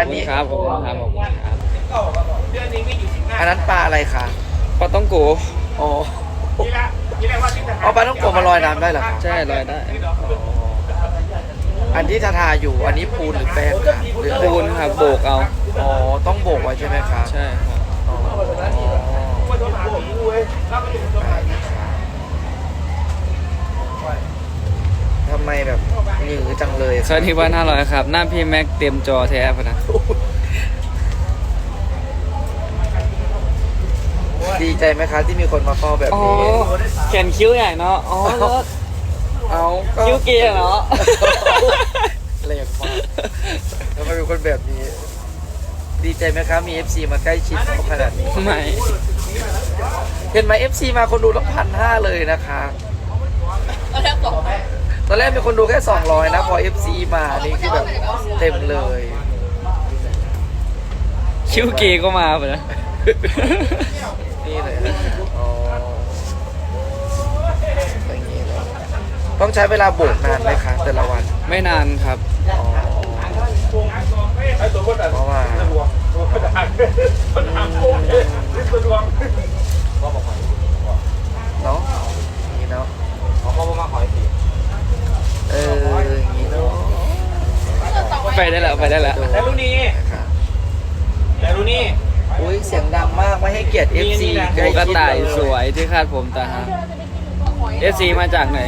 อบคุณครับขอบคุณครับขอบคุณครับอันนั้นปลาอะไรคะปลาต้องโกอ๋อเอาปลาต้องโกะมาลอยน้ำได้เหรอคะใช่ลอยได้ อันที่ทาทาอยู่อันนี้ปูนหรือแป้งคะหรืออะไรปูนครับโบกเอาอ๋อต้องโบกไว้ใช่ไหมคะใช่ครับอ๋อทำ ไมแบบหนือจังเลยสวัสดีวันห้าร้อยครับ หน้าพี่แม็กเต็มจอแท้พะนะ ดีใจไหมคะที่มีคนมาเฝ้าแบบอ๋อ นี้เขียนคิ้วใหญ่เนาะ อ๋อแล้วเอาก็คิ้วเกียร์เนาะแรงมากทำไมเป็นคนแบบนี้ ดีใจไหมคะมี FC มาใกล้ชิดเขาขนาดนี้ ไม่เห็นไหม FC มาคนดูตั้งพันห้าเลยนะคะ ตอนแรกมีคนดูแค่ 200 นะ พอ FC มานี่คือแบบเต็มเลย คิ้วเกียร์ก็มาปะนะนี่เลยนะอ๋ออย่างนี้เลยต้องใช้เวลาโบกนานไหมคะแต่ละวันไม่นานครับ อ๋อเพราะว่าเนาะอย่างนี้เนาะเอออย่างนี้เนาะ ไปได้แล้วไปได้แล้ว แต่รู้นี่นะครับแต่รู้นี่อุ้ยเสียงดังมากไม่ให้เกียรติ FC ใกล้โอ้กระชิดต่ายเลสวยที่คาดผมตาฮะเอซีมาจากไหน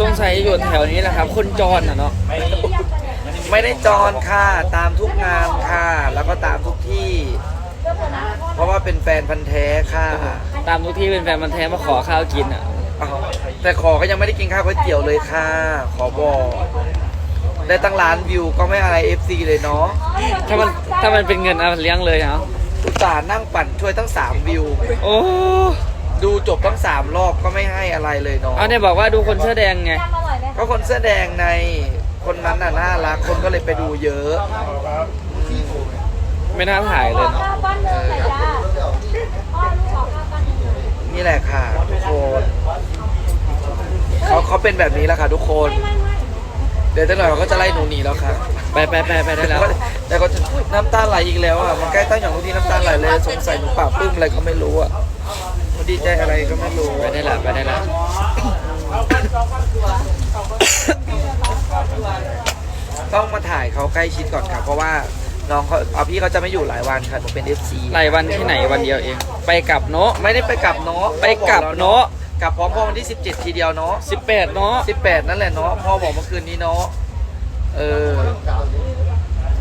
สงสัยอยู่แถวนี้แหละครับ คนจรอะเนาะไม่ไม่ได้จรค่ะ ตามทุกงานค่ะ แล้วก็ตามทุกที่ เพราะว่าเป็นแฟนพันธ์แท้ค่ะตามทุกที่เป็นแฟนมันธุ์แท้มาขอข้าวกินอะ อ้าวแต่ขอก็ยังไม่ได้กินข้าวก๋วยเตี๋ยวเลยค่ะ ขอบอก ได้ตั้งล้านวิวก็ไม่อะไร FC เลยเนาะถ้ามันถ้ามันเป็นเงินเอาเลี้ยงเลยเนาะอุตส่าห์นั่งปั่นช่วยตั้ง3วิว โอ้ดูจบตั้ง3รอบก็ไม่ให้อะไรเลยเนาะเอาเนี่ยบอกว่าดูคนเสื้อแดงไง ก็คนเสื้อแดงในคนนั้นน่ะน่ารักคนก็เลยไปดูเยอะอืมไม่น่าถ่ายเลยเนาะบ้านเดิมเลยจ้าอ้อลูกขอข้าวบ้านเดิมนี่แหละค่ะทุกคนเขาเขาเป็นแบบนี้แล้วค่ะทุกคนไม่ไม่ เดี๋ยวตั้งหน่อยเขาก็จะไล่หนูหนีแล้วค่ะไปไปไปไปได้แล้ว แต่ก็จะอุ๊ยน้ำตาไหลอีกแล้วอะมันใกล้ตั้งอย่างทุกทีน้ำตาไหลเลยสงสัยหนูปราบปลื้มอะไรก็ไม่รู้อะมันดีใจอะไรก็ไม่รู้ไปได้แล้วไปได้แล้วต้องมาถ่ายเขาใกล้ชิดก่อนค่ะเพราะว่าน้องเขาเอาพี่เขาจะไม่อยู่หลายวันค่ะหนูเป็น FC รายวันที่ไหนวันเดียวเอง ไปกลับเนาะไม่ได้ไปกลับเนาะไปกลับเนาะ กลับพร้อมพ่อวันที่ 17 ทีเดียวเนาะสิบแปดเนาะ18 นั่นแหละเนาะพ่อบอกเมื่อคืนนี้เนาะเออ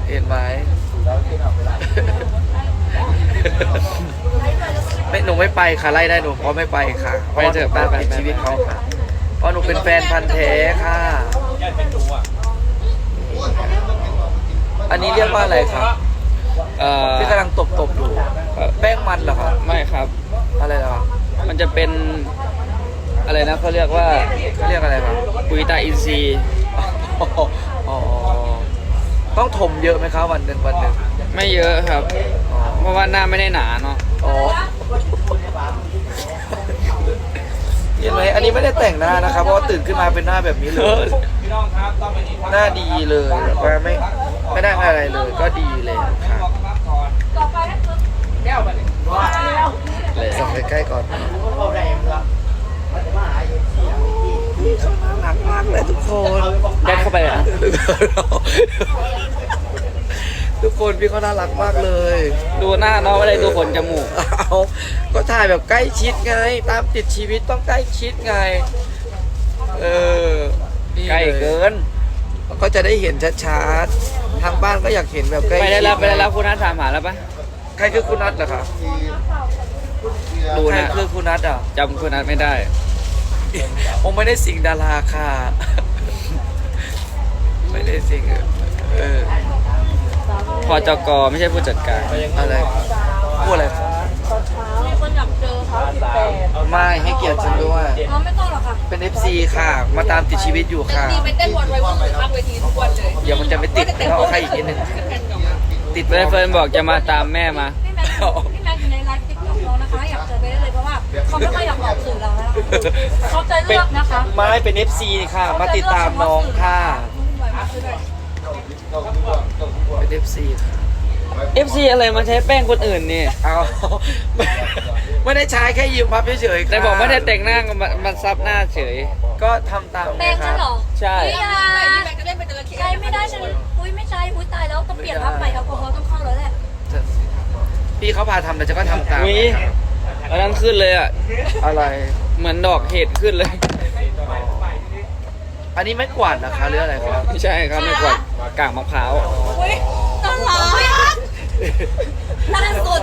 เห็นไหม ไม่หนูไม่ไปค่ะไล่ได้หนูเพราะไม่ไปค่ะเพราะว่าหนูตามติดชีวิตเขาค่ะเพราะหนูเป็นแฟนพันธ์แท้ค่ะยันเป็นดูอะอันนี้เรียกว่าอะไรครับเอ่อที่กำลังตบตบๆอยู่แป้งมันเหรอครับไม่ครับ อะไรเหรอครับมันจะเป็น อะไรนะเขาเรียกว่าเขาเรียกอะไรครับปุ๋ยตาอินทรีย์อ๋อต้องถมเยอะไหมครับวันหนึ่งวันหนึ่งไม่เยอะครับอ๋อเพราะว่าหน้าไม่ได้หนาเนาะอ๋อเห็นไหมอันนี้ไม่ได้แต่งหน้านะครับ เพราะว่าตื่นขึ้นมาเป็นหน้าแบบนี้เลยพี่น้องครับต้องไปนี่หน้าดีเลยแบบว่าไม่ไม่ได้อะไรเลยก็ดีเลยครับต่อไปนะคือแก้วไปเลยเลยส่องใกล้ๆก่อนเขาน่ารักมากเลยทุกคนยัดเข้าไปเลยอะทุกคนพี่เขาน่ารักมากเลย ดูหน้าเนาะไม่ได้ดูขนจมูกเอาก็ถ่ายแบบใกล้ชิดไง ตามติดชีวิตต้องใกล้ชิดไง เออนี่ใกล้เกิน ก็จะได้เห็นชัดๆ ทางบ้านก็อยากเห็นแบบใกล้ไปได้แล้วชิไปได้แล้วคุณนัทถามหาแล้วปะใครคือคุณนัทเหรอคะดูใครนะคือคุณนัทอะจำคุณนัทไม่ได้ ผมไม่ได้สิงดาราค่ะ ไม่ได้สิงเออพอจกไม่ใช่ผู้จัดการอะไรพูดอะไรครับมีคนอยากเจอเขาสิบแปดไม่ให้เกียรติฉันด้วย อ๋อไม่ต้องหรอกค่ะเป็น FC ค่ะ มาตามติดชีวิตอยู่ค่ะดีไปเต้นบอลไว้ว่างข้างเวทีทุกวันเลยเดี๋ยวมันจะไปติดเขาเอาใครอีกนิดนึงติดเฟิร์นเฟิร์นบอกจะมาตามแม่มาพี่แม็กซ์พี่แม็กซ์อยู่ในไลฟ์ติ๊กต็อกเรานะคะอยากเจอไปได้เลยเพราะว่าเขาไม่ค่อยอยากออกสื่อเราแล้วเขาจะเลือกนะคะไม่เป็น FC ค่ะ มาติดตามน้องค่ะเป็น FC ค่ะ FC อะไรมาใช้แป้งคนอื่นนี่เอาไม่ไม่ได้ใช้แค่ยืมพับเฉยๆแต่ค่ะบอกไม่ได้แต่งหน้าก็มามาซับหน้าเฉย ก็ทำตามแป้งฉันเหรอใช่อุ๊ยอย่าแม่ก็เล่นเป็นจระเข้ใช้ไม่ได้ฉันอุ้ยไม่ใช่อุ้ยตายแล้วต้องเปลี่ยนพับใหม่แอลกอฮอล์ต้องเข้าแล้วแหละ พี่เขาพาทำแต่จะก็ทำตามวิอันนั้นขึ้นเลยอะ อะไร เหมือนดอกเห็ดขึ้นเลย อันนี้ไม่กวาดนะคะหรืออะไรครับ ไม่ใช่ครับไม่กวาดกากมะพร้าวอุ้ยน่ารักล่าสุด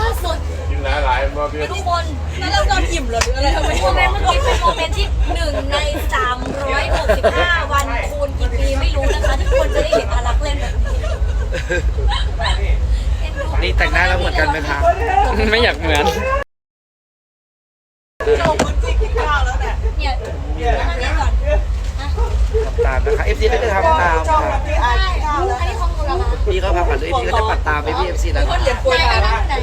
ล่าสุดทุกคนแล้วเราโดนอิ่มเหรอหรืออะไรทำไมโมเมนต์เมื่อกี้เป็นโมเมนต์ที่หนึ่งใน365วันคูณกี่ปีไม่รู้นะคะที่คนจะได้เห็นอารักษ์เล่นแบบนี้เอ็ดูนี่แต่งหน้าแล้วเหมือนกันไหมคะไม่อยากเหมือนโชว์พื้นที่กินข้าวแล้วเนี่ยเนี่ยเดี๋ยวอันนี้ก่อนนะทำตามนะคะ FC ก็จะทำตามค่ะได้อันนี้ของเราละพี่เขาพาผ่านด้วยพี่ก็จะปัดตามไปพี่ FC แล้วคนเหรียญป่วยไหนนะไหน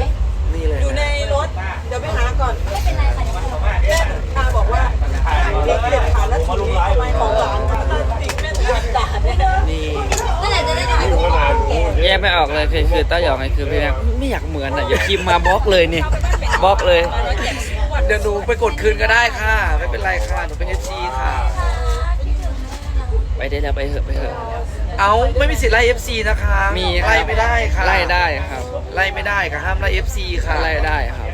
นี่เลยอยู่ในรถ เดี๋ยวไปหาก่อนไม่เป็นไรค่ะเดี๋ยวเราตาบอกว่าเด็กเด็กขาแล้วถีทำไมของหลานติดแม่ด่าเนี่ยนี่นั่นแหละจะได้ถ่ายรูปแยกไม่ออกเลยคือคือต้าหยองไงคือพี่แม็กไม่อยากเหมือนอะอย่าพิมพ์มาบล็อกเลยนี่บล็อกเลยเดี๋ยวหนูไปกดคืนก็ได้ค่ะ ไม่เป็นไรค่ะหนูเป็น FC ค่ะ ไปได้แล้วไปเถอะไปเถอะ เอาไม่มีสิทธิ์ไล่ FC นะคะมีครับไล่ไม่ได้ค่ะไล่ได้ครับ ไล่ไม่ได้ค่ะห้ามไล่ FC ค่ะไล่ได้ครับ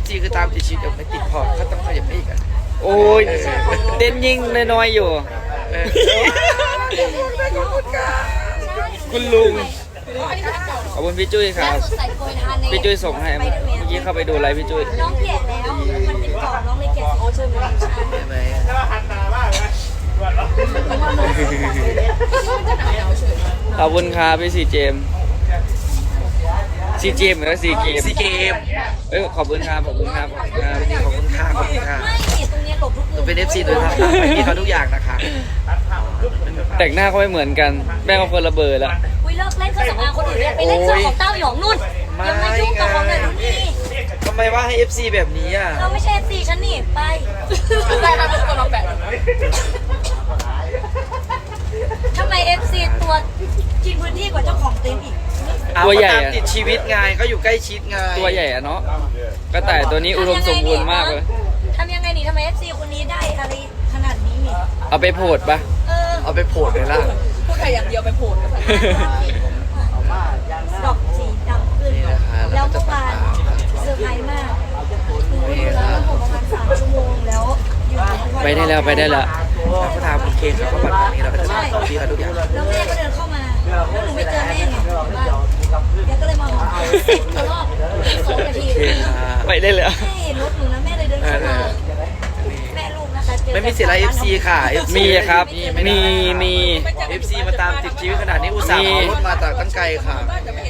FC คือตามติดชีวิตเดี๋ยวไม่ติดพอร์ตเขาต้องขยับไปอีกอะโอ้ยเต้นยิงน้อยๆอยู่ เออ คุณลุง ขอบคุณพี่จุ้ยคล่ารับ สุดใส่โปรยทานในพี่จุ้ยส่งให้ไปด้วยเมื่อกี้เข้าไปดูไลฟ์พี่จุ้ย น้องแกะแล้ว มันเป็นกล่องน้องเลยแกะโอ้เชิญเลยเห็นไหม ขอบคุณครับพี่ซีเจมซีเจมหรือซีเกมซีเกมเอ้ยขอบคุณครับขอบคุณครับขอบคุณครับขอบคุณค่ะขอบคุณค่ะไม่ตรงนี้หลบทุกหนูเป็น FC หนูทำตามให้พี่เขาทุกอย่างนะคะแต่งหน้าก็ไม่เหมือนกันแม่งก็คนละเบอร์แล้วอุ้ยเลิกเล่นเครื่องสำอางคนอื่นเนี่ยไปเล่นเครื่องของเต้าหยองนุ่นอย่ามายุ่งกับของไหนรุ่นนี้ทำไมว่าให้ FC แบบนี้อะเราไม่ใช่สีฉันนี่ไปได้ครับทุกคน ลองแบะทำไม FC ตัวกินพื้นที่กว่าเจ้าของเต็มอีกเอาตัวใหญ่ก็อะตามติดชีวิตไงก็อยู่ใกล้ชิดไงตัวใหญ่อะเนาะกระต่ายตัวนี้อุดมสมบูรณ์มากเลย ทำยังไงนี่ทำไม FC คนนี้ได้อะไรขนาดนี้นี่เอาไปโพดปะ เออเอาไปโผล่เลยล่ะพูดไทยอย่างเดียวไปโผล่กันดอกสีดำขึ้นนี่นะคะแล้วเราก็เมื่อจะวานตามเซอร์ไพรส์มากคืออยู่ร้านผมประมาณสามชั่วโมงแล้วอยู่ทั้งวันไปได้แล้วไปได้แล้วเราก็ทำโอ เคเขาก็ปัดตรงนี้เราก็จะทำพี่เขาทุกอย่างแล้วแม่ก็เดินเข้ามาแล้วหนูไม่เจอแม่ไงบ้านแกก็เลยมาหอมเสร็จรอบสองนาทีโอเคค่ะไปได้เลยแม่เห็นรถหนูนะแม่เลยเดินเข้ามาแม่ลูกนะคะเจอไม่มีสิทธิ์ไล่ FC ค่ะ FC มีครับไม่มีได้มี FC มาตามติดชีวิตขนาดนี้อุตส่าห์เอารถมาจากตั้งไกลค่ะ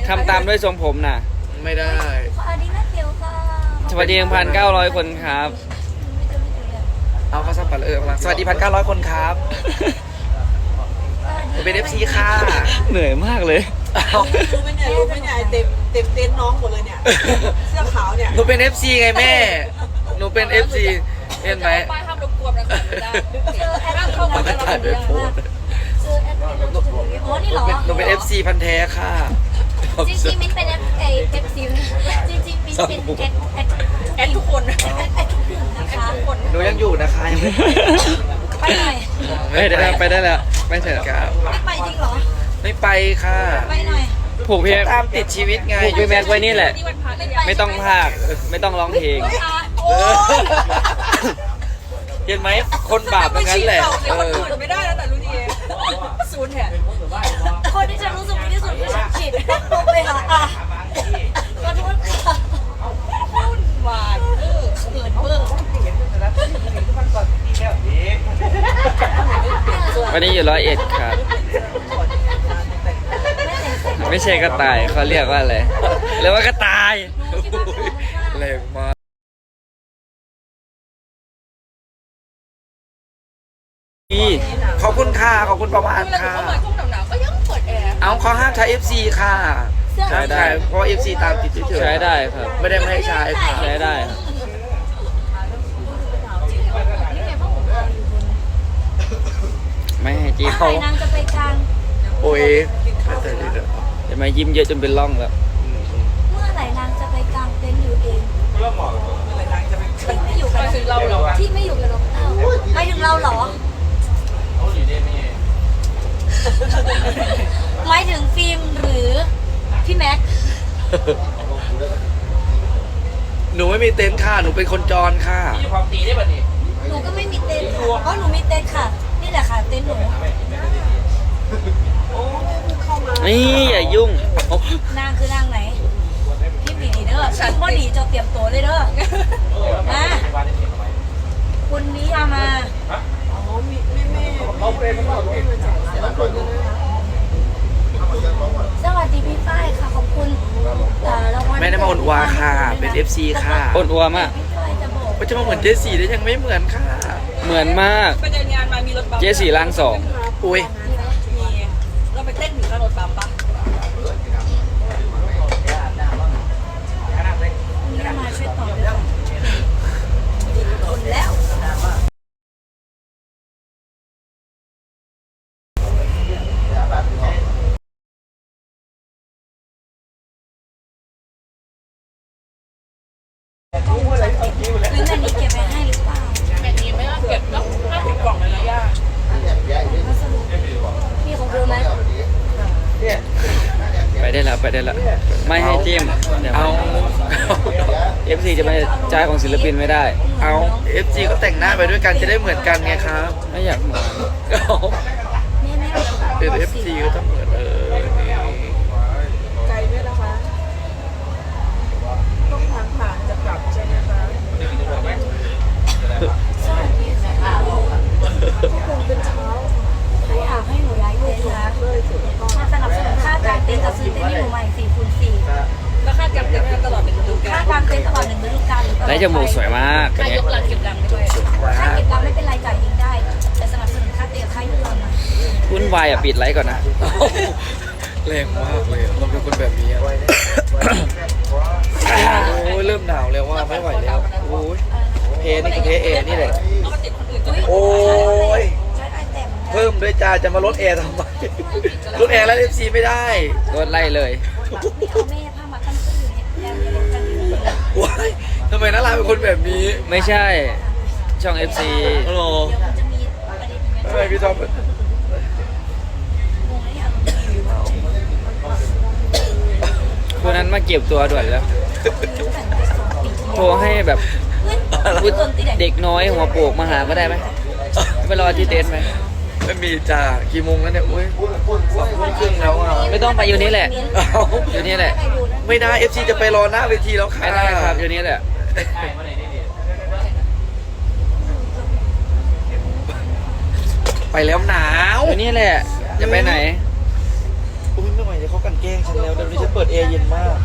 ทำตามด้วยทรงผมน่ะ ไม่ได้ ขออันนี้นะเดียวค่ะ สวัสดีพันเก้าร้อยคนครับ ไม่เจอไม่เจอเลย เอาเขาสับปัดเออมาสวัสดีพันเก้าร้อยคนครับผมเป็น FC ค่ะเหนื่อยมากเลยเอารู้ไหมเนี่ยรู้ไหมเนี่ยเต็มเต็มเต็นน้องหมดเลยเนี่ย เสื้อขาวเนี่ยหนูเป็น FC ไงแม่ หนูเป็น FC เห็นไหมป้ายห้ามรบกวนนะได้เจอแอดมินเข้ามาแล้วเราเยอะมากเจอแอดมินเราถึงอ๋อนี่เหรอหนูเป็น FC พันธุ์แท้ค่ะจริงๆมิ้นเป็นเอฟเอฟซีจริงๆมิ้นเป็นแอด แอดแอดทุกคนแอดแอดทุกกลุ่มนะคะหนูยังอยู่นะคะยังไม่ไปหน่อยไปได้แล้วไปได้แล้วไปเถอะครับ ไม่ไปจริงเหรอ ไม่ไปค่ะไปหน่อยผูกพี่ตามติดชีวิตไงผูกพี่แม็กไว้นี่แหละ นี่วันพระเลยไม่ต้องพากย์ไม่ต้องร้องเพลง โอ้ยเห็นไหมคนบาปเหมือนกันแหละไม่เอคนออื่นไม่ได้แล้วแต่รู้ดีศูนย์แถมคนที่จะรู้สึกดีที่สุดคือฉันฉีดลงไปหาอะขอโทษค่ะวุ่นวายเออเขินเบอร์วันนี้อยู่ร้อยเอ็ดครับ ไม่ใช่กระต่ายเขาเรียกว่าอะไรเรียกว่ากระต่ายแรงมากพี่ขอบคุณค่ะ ขอบคุณประวานเวลาค่ะเขาเปิดกุ้งหนาวๆก็ยังเปิดแอร์เอาเขาห้ามใช้ FC ค่ะ ห้ามใช้เพราะ FC ตามติดเฉยๆใช้ได้ครับ ไม่ได้ไม่ให้ใช้ค่ะใช้ได้ครับไม่ให้จีเมื่อเขาไหร่นางจะไปกลางโอ้ยแต่นี่เด้อเห็นไหมยิ้มเยอะจนเป็นร่องแล้วเมื่อไหร่นางจะไปกลางเต็นท์อยู่เองเริ่มหมอกที่ไม่อยู่กับถึงเราเหรอวะที่ไม่อยู่กับเราเอ้าไปถึงเราเหรอเขาอยู่ได้ไหมหมายถึงฟิล์มหรือ พี่แม็กหนูไม่มีเต็นท์ค่ะ หนูเป็นคนจรค่ะที่อยู่ความตีได้ป่ะนี่หนูก็ไม่มีเต็นท์ค่ะเพราะหนูมีเต็นท์ค่ะ นี่แหละค่ะเต็นท์หนูนี่อย่ายุ่งโอ้นางคือนางไหนพี่หมีเด้อฉันบ่ดีจะเตรียมตัวเลยเด้อมาคุณนิยามาอ๋อมีแม่แม่เขาเป็นเขาเป็นมาจากสระบุรีเลยนะ สวัสดีพี่ฝ้ายค่ะขอบคุณเอ่อรางวัลไม่ได้มาอ่อนวาค่ะเป็น FC ค่ะ อ้วนอัวมาก พี่ฝ้ายจะบอกมันจะมาเหมือนเจสี่ได้ยังไม่เหมือนค่ะ เหมือนมาก ไปเดินงานมามีรถบัมเจสี่ล้างสองอุ้ย มีเราไปเต้นอยู่กับรถบัมปะ คุณนิยามาช่วยตอบด้วยค่ะคนแล้ว หรือแบบนี้เก็บไปให้หรือเปล่า แบบนี้ไม่ต้องเก็บต้องห้าสิบกล่องเลยนะย่า พัสดุมีของเธอไหม ไปได้แล้วไปได้แล้วไม่ให้จิ้มเดี๋ยวเอาเอฟซีจะมาจ่ายของศิลปินไม่ได้ เอา FG ก็แต่งหน้าไปด้วยกันจะได้เหมือนกันไงครับไม่อยากเหมือนเอาแม่แม่เอาของเป็นข FC ก็ต้องเหมือนเออนี่ ไกลด้วยนะคะ ต้องทางผ่านจะกลับใช่ไหมคะ สวัสดีค่ะ คงเป็นเช้า ใครอยากให้หนูย้ายเต็นท์นะ เลยสุดแล้วก็ มาสนับสนุนค่ากางเต็นท์จะซื้อเต็นท์ให้หนูใหม่4คูณ4แล้วคาดการณ์เต็มตลอดเป็นฤดูกาค่าลกางเต็นท์ตลอดหนึ่งฤดูกาลหรือตลอดไรจมูกสวยมากเป็นค่าไงยกลังเก็บรังไปด้วยค่าเก็บรังไม่เป็นไรจ่ายเองได้ แต่สนับสนุนค่าเต็นท์ค่ายกรังนะวุ่นวายอะปิดไลฟ์ก่อนนะ แรงมากเลยอะเราเป็นคนแบบนี้อะโอ้ยเริ่มหนาวแล้วว่าไม่ไหวแล้วโอ้ยเพนี่คือเพเอนี่แหละ เอามาติดคนอื่นก็ได้ โอ้ยใช้ไอแต้มเพิ่มด้วยจ้าจะมาลดแอร์ทำไมลดแอร์แล้ว FC ไม่ได้รถไล่เลยนี่เอาแม่ผ้ามากันตื้อเนี่ยแอมเล็กกันอยู่เลยว้ายทำไมนาราเป็นคนแบบนี้ไม่ใช่ ช่อง FC โอ้โหเดี๋ยวมันจะมีประเด็นอย่างเงี้ยทำไมพี่ท็อปงงไหมอารมณ์ดีอยู่คนนั้นมาเก็บตัวด่วนแล้วรู้แต่งไปสองปีที่โทรให้แบบเฮ้ยพูดเกินตีเด็กน้อยหัวโปกมาหาก็ได้ไหมไปรอที่เต็นท์ไหม ไม่มีจ้ากี่โมงแล้วเนี่ยอุ้ยสองทุ่มครึ่งแล้วอะไม่ต้องไปอยู่นี่แหละ เอาอยู่นี่แหละ ไม่ได้ FC จะไปรอหน้าเวทีแล้วค่ะไม่ได้ครับอยู่นี่แหละใช่เมื่อไหร่นี่ดิไปแล้วหนาวอยู่นี่แหละจะไปไหนอุ้ยไม่ไหวเลยเขากันแกล้งฉันแล้วเดี๋ยวนี้ฉันเปิดแอร์เย็นมาก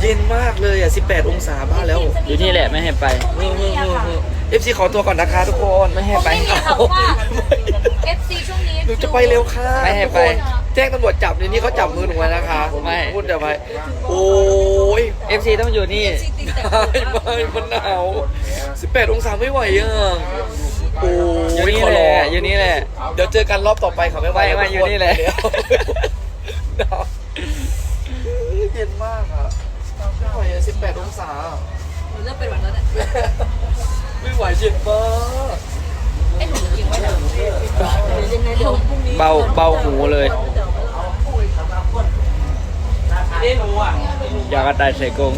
เย็นมากเลยอะ 18 องศาบ้านแล้ว อยู่นี่แหละไม่ให้ไปไม่มีอะค่ะเอ ฟซีขอตัวก่อนนะคะทุกคนไม่ให้ผมไปไม่มีค่ะเพราะว่า FC ช่วงนี้หนูจะไปเร็วค่ะไม่ให้ทุกไป คนแจ้งตำรวจจับในนี้เขาจับมือหนูไว้นะคะไม่ พูดเดี๋ยวไปโอ้ย FC ต้องอยู่นี่ไม่ไม่มันหนาว18 องศาไม่ไหวอะ โอ้อยู่ยนี่ขอแหร้อละงอยู่นี่แหละ เดี๋ยวเจอกันรอบต่อไปค่ะไม่ไหวไม่ไม่อยู่นี่แหละหนาวเย็นมากอะไม่ไหวอะ18 องศามันเริ่มเป็นวันแล้วเนี่ย ไม่ไหวเย็นมากไอ้หนูกินไว้เดี๋ยวยังไงเดี๋ยวพรุ่งนี้เบาเบาหูเลยนี่หนูอะอยากกระต่ายใส่กรง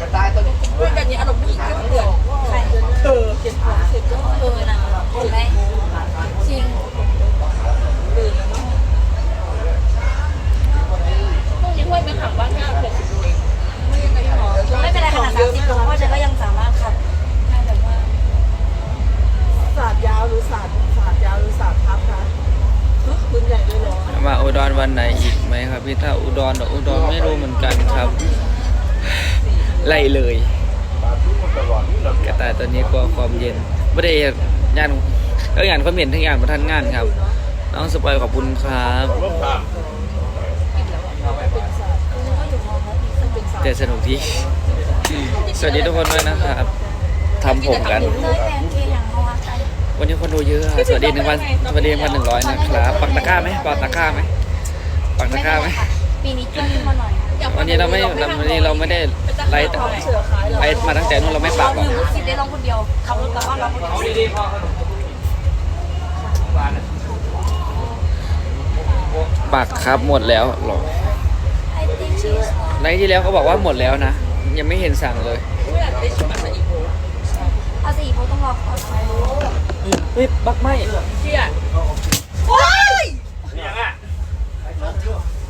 กระต่ายตัวนี้เพื่อนกันนี้อารมณ์ผู้หญิงกันเดือนใครเออเก็บของเสร็จก็เออนะเห็นไหมจริงพรุ่งนี้ห้วยไปขังบ้านห้าหกสิบโลเองไม่ยังไงหรอไม่เป็นไรขนาดสามสิบโลเพราะฉันก็ยังสามารถขับได้แบบว่า ศาสตร์ยาวหรือศาสตร์ศาสตร์ยาวหรือศาสตร์พับคะคุณใหญ่เลยเหรอมาอุดรวันไหนอีกไหมครับพี่ถ้าอุดรเดี๋ยวอุดรไม่รู้เหมือนกันครับ ไล่เลยกระต่ายตัวนี้กลัวความเย็นไม่ได้ยานเอองานความเย็นทั้งงานประทันงานครับ น้องสปอยขอบคุณครับแต่สนุกดีสวัสดีทุกคนด้วยนะครับทำผมกัน ว่าใจวันนี้คนดูเยอะอะสวัสดีหนึ่งวันสวัสดีพันหนึ่งร้อยนะครับปักตะกร้าไหมปักตะกร้าไหมปักตะกร้าไหมปีนี้จ้วนขึ้นมาหน่อยวันนี้เราไม่วันนี้เราไม่ได้ไลฟ์ไลฟ์มาตั้งแต่นู้นเราไม่ปัเรากหรหอกนึ่งสิบได้ร้องคนเดียวขับรถกลับบ้านร้องคนเดียวเอาดีๆพอขนมหวานอะปักครับหมดแล้วหรอไอติมชีสไลฟ์ที่แล้วเขาบอกว่าหมดแล้วนะ ยังไม่เห็นสั่งเลยเอาสิเขาต้องรอเขาใช้ เฮ้ยปักไม่โอ๊ยเนี่ยอะ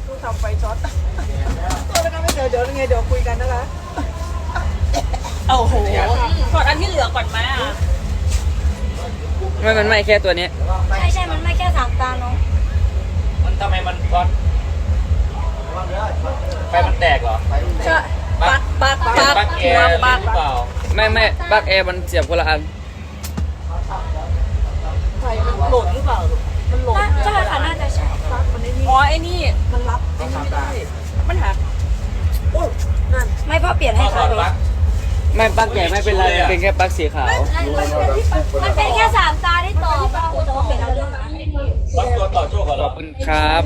ดูทำไฟช็อตตัวแล้วก็ไม่เจอเดี๋ยวยังไงเดี๋ยวคุยกันนะคะโอ้โหกดอันที่เหลือก่อนไหมอะไม่มันไม่แค่ตัวนี้ ใช่ใช่มันไม่แค่สามตาเนาะมันทำไมมันร้อนไฟมันแตกเหรอใช่ปักปักปัปักกแอร์หรือปักเปล่าไม่ไม่ปักแอร์มันเสียบคนละอันไฟมันโหลดหรือเปล่าลูกมันโหลดน่าใช่ค่ะน่าจะใช่ซักมันไม่นี่อ๋อไอ้นี่ มันรับไอ้นี่ไม่ได้มันหักโอ้ยนั่นไม่เพราะเปลี่ยนให้พ่อถเขาอดปลั๊กไม่ปักใหญ่ไม่เป็นไรมันเป็นแค่ปักสีขาว มันเป็นแค่สามตาที่ต่อปะกูจะว่าเปลี่ยนเอาเรื่องนะปลั๊กตัวต่อโชคเหรขออบคุณครับ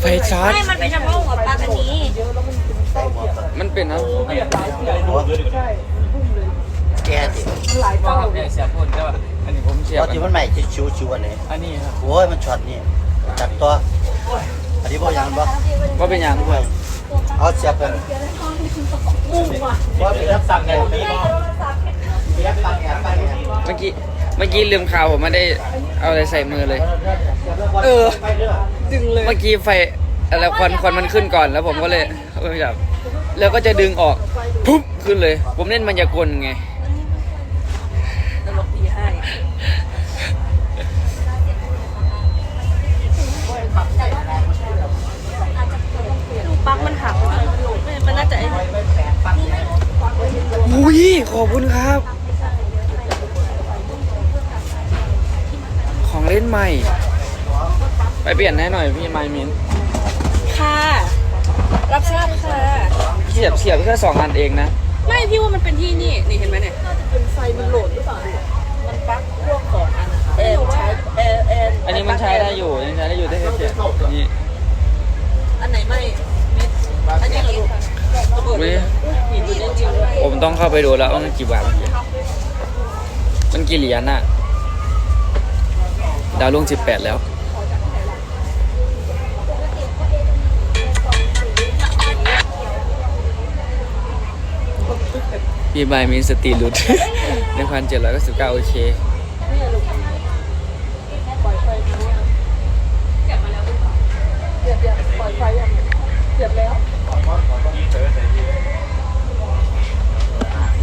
ไฟช็อตไม่มันเป็นเฉพาะหัวปลาอันนี้เยอะแล้วมันถึงเต้าเกียบอะมันเป็นนะใช่พุ่มเลย แกสิมันหลายเต้าเลยเสียบพ่นใช่ป่ะอันนี้ผมเสียตบอนที่มันใหม่จะชิวชิวอันนี้อันนี้ครับโอ้ยมันช็อตนี่จับตัวอันนี้บ่ยังบ่ว่าเป็นอย่างด้วยเอาเสียบกันมุ่งว่ะว่าเป็นรับสั่งไงพี่บ่เสียบตังแอบตังแอบเมื่อกี้เมื่อกี้ลืมข่าวผมไม่ได้เอาอะไรใส่มือเลย เออไปเด้อดึงเลยเมื่อกี้ไฟอะไรควันควันมันขึ้นก่อนแล้วผมก็เลยแบบแล้วก็จะดึงออกปุ๊บขึ้นเลย ผมเล่นมายากลไง อบคุณครับ ของเล่นใหม่ ไปเปลี่ยนให้หน่อยพี่ไมมินค่ะ รับทราบค่ะ เสียบเสียบแค่สองอันเองนะ ไม่พี่ว่ามันเป็นที่นี่ นี่เห็นไหมเนี่ยน่าจะเป็นไฟมันโหลดหรือเปล่าลูกมันปลั๊กพ่วงสองอันอะแอนใช้แอนแอนอันนี้มันใช้ได้อยู่ยังใช้ได้อยู่ได้แค่เสียบนี่ อันไหนไม่มิดอันนี้เหรอลูกระเบิด อุ้ยผมต้องเข้าไปดูแล้วว่ามันกี่บาทมื่อกี้มันกี่เหรียญน่ะ ดาวลงสิบแปดแล้ว พี่บายมีสติหลุดในพันเจ็ดร้อยเก้าสิบเก้าโอเคเสียบแล้ว เสีย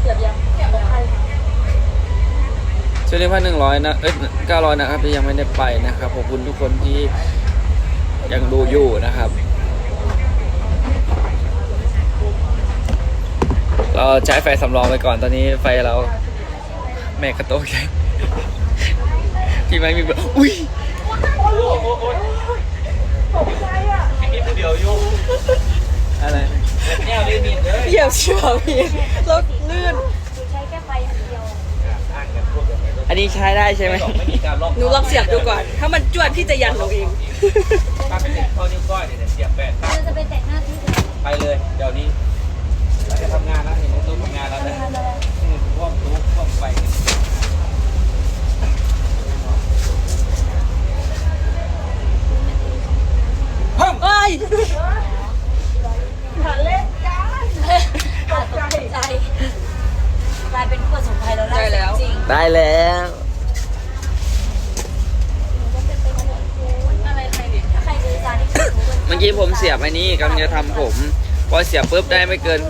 เสียบแล้วใครช่วงนี้พันหนึ่งร้อยนะ เอ้ยเก้าร้อยนะครับที่ยังไม่ได้ไปนะครับ ขอบคุณทุกคนที่ยังดูอยู่นะครับ เราใช้ไฟสำรองไปก่อนตอนนี้ไฟเราแม่กระโตกใหญ่ที่ไม่มีเบอร์อุ้ยมีผู้เดียวอยู่อะไร แนวลิมิตเลยเหยียบเชือกพี่แล้วลื่น คือใช้แค่ไฟอันเดียวอันนี้ใช้ได้ใช่ไหมไม่มีการล็อกหนูลองเสียบดูก่อน ถ้ามันจวดพี่จะยันหนูเองปลั๊กเป็นข้อนิ้วก้อยเนี่ยเสียบแปดเราจะไปแตะหน้าที่ไปเลย เดี๋ยวนี้เราจะทำงานแล้วเห็นตู้ทำงานแล้วนะอืมว่อมตู้ว่อมไฟ เอ้ย อย่าเล่นกัน ตกใจกลายเป็นผู้ประสบภัยแล้วล่ะ ใช่แล้ว จริง ได้แล้ว อะไรใครดิถ้าใครซื้อจานที่ถูก เมื่อกี้ผมเสียบอันนี้กำลังจะทำผม พอเสียบปุ๊บได้ไม่เกิน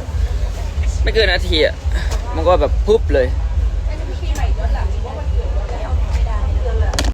ไม่เกินนาทีอะมันก็แบบปุ๊บเลย